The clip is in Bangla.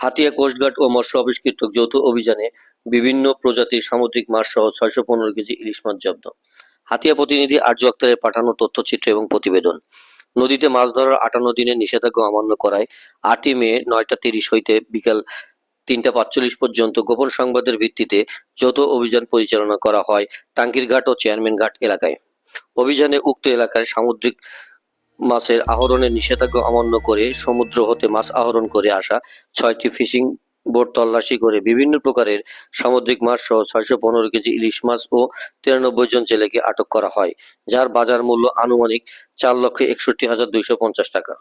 হাতিয়া কোস্টগার্ড ও মৎস্য অফিস কর্তৃক যৌথ অভিযানে বিভিন্ন প্রজাতির সামুদ্রিক মাছ সহ ছয়শো পনেরো কেজি ইলিশ মাছ জব্দ। হাতিয়া প্রতিনিধি আরজু আক্তারের পাঠানো তথ্যচিত্র এবং প্রতিবেদন। নদীতে মাছ ধরার আটান্ন দিনের নিষেধাজ্ঞা অমান্য করায় আটই মে নয়টা তিরিশ হইতে বিকাল তিনটা পাঁচচল্লিশ পর্যন্ত গোপন সংবাদের ভিত্তিতে যৌথ অভিযান পরিচালনা করা হয় টাঙ্কির ঘাট ও চেয়ারম্যান ঘাট এলাকায়। অভিযানে উক্ত এলাকায় সামুদ্রিক মাছের আহরণের নিষেধাজ্ঞা অমান্য করে সমুদ্র হতে মাছ আহরণ করে আসা ছয়টি ফিশিং বোট তল্লাশি করে বিভিন্ন প্রকারের সামুদ্রিক মাছ সহ ছয়শো পনেরো কেজি ইলিশ মাছ ও তিরানব্বই জন ছেলেকে আটক করা হয়, যার বাজার মূল্য আনুমানিক চার লক্ষ একষট্টি হাজার দুইশো পঞ্চাশ টাকা।